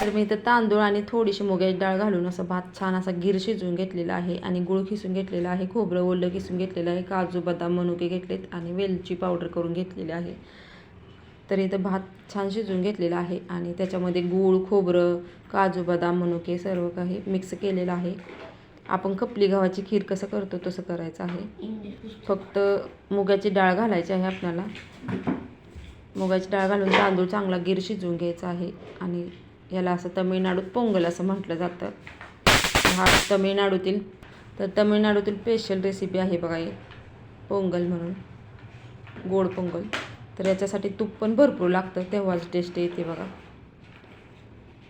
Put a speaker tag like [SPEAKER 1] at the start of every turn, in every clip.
[SPEAKER 1] तर मी इथं तांदूळ आणि थोडीशी मुगाची डाळ घालून असं भात छान असा गिर शिजवून घेतलेला आहे आणि गुळ खिसून घेतलेला आहे खोबरं ओलं किसून घेतलेलं आहे काजू बदाम मनुके घेतलेत आणि वेलची पावडर करून घेतलेली आहे. तर इथं भात छान शिजवून घेतलेला आहे आणि त्याच्यामध्ये गूळ खोबरं काजू बदाम मनुके सर्व काही मिक्स केलेलं आहे. आपण खपली गव्हाची खीर कसं करतो तसं करायचं आहे. फक्त मुगाची डाळ घालायची आहे आपल्याला. मुगाची डाळ घालून तांदूळ चांगला गिर शिजवून घ्यायचा आहे आणि याला असं तमिळनाडूत पोंगल असं म्हटलं जातं. हा तमिळनाडूतील तर तमिळनाडूतील स्पेशल रेसिपी आहे बघा ही. पोंगल म्हणून. गोड पोंगल. तर याच्यासाठी तूप पण भरपूर लागतं तेव्हाच टेस्ट येते बघा.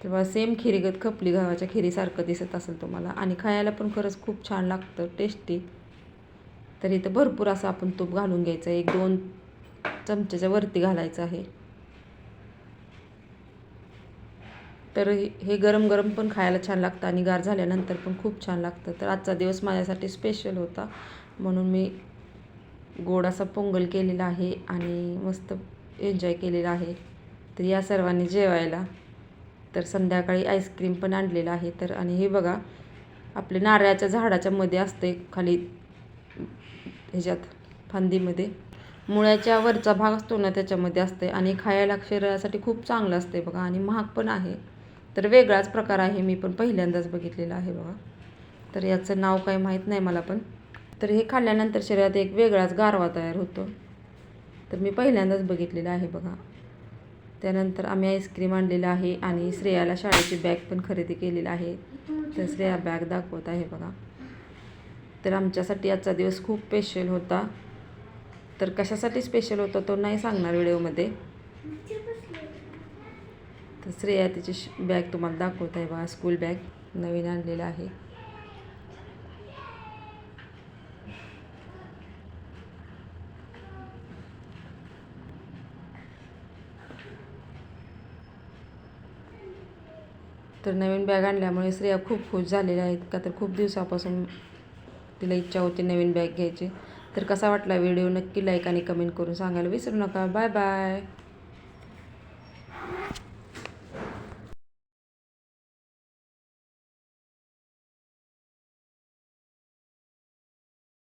[SPEAKER 1] तेव्हा सेम खिरीगत खपली गव्हाच्या खिरीसारखं दिसत असेल तुम्हाला. आणि खायला पण खरंच खूप छान लागतं टेस्टी तर इथं भरपूर असं आपण तूप घालून घ्यायचं. एक दोन चमच्याच्या वरती घालायचं आहे. तर हे गरम गरम पण खायला छान लागतं आणि गार झाल्यानंतर पण खूप छान लागतं. तर आजचा दिवस माझ्यासाठी स्पेशल होता. म्हणून मी गोड असा पोंगल केलेला आहे आणि मस्त एन्जॉय केलेला आहे. तर या सर्वांनी जेवायला. तर संध्याकाळी आईस्क्रीम पण आणलेलं आहे. तर आणि हे बघा आपले नारळाच्या झाडाच्या मध्ये असते खाली ह्याच्यात फांदीमध्ये. मुळ्याच्या वरचा भाग असतो ना त्याच्यामध्ये असते आणि खायला शरीरासाठी खूप चांगलं असते बघा. आणि महाग पण आहे. तर वेगळाच प्रकार आहे. मी पण पहिल्यांदाच बघितलेला आहे बघा. तर याचं नाव काही माहीत नाही मला पण. तर हे खाल्ल्यानंतर शरीरात एक वेगळाच गारवा तयार होतो. तर मी पहिल्यांदाच बघितलेलं आहे बघा. त्यानंतर आम्ही आईस्क्रीम आणलेलं आहे आणि श्रेयाला शाळेची बॅग पण खरेदी केलेली आहे. तर श्रेया बॅग दाखवत आहे बघा. तर आमच्यासाठी आजचा दिवस खूप स्पेशल होता. तर कशासाठी स्पेशल होता तो नाही सांगणार व्हिडिओमध्ये तर श्रेया तिची बॅग तुम्हाला दाखवत आहे बघा स्कूल बॅग नवीन आणलेलं आहे. तर नवीन बॅग आणल्यामुळे स्त्रिया खूप खुश झालेल्या आहेत का तर खूप दिवसापासून तिला इच्छा होती नवीन बॅग घ्यायची. तर कसा वाटला व्हिडिओ नक्की लाईक आणि कमेंट करून सांगायला विसरू नका. Bye bye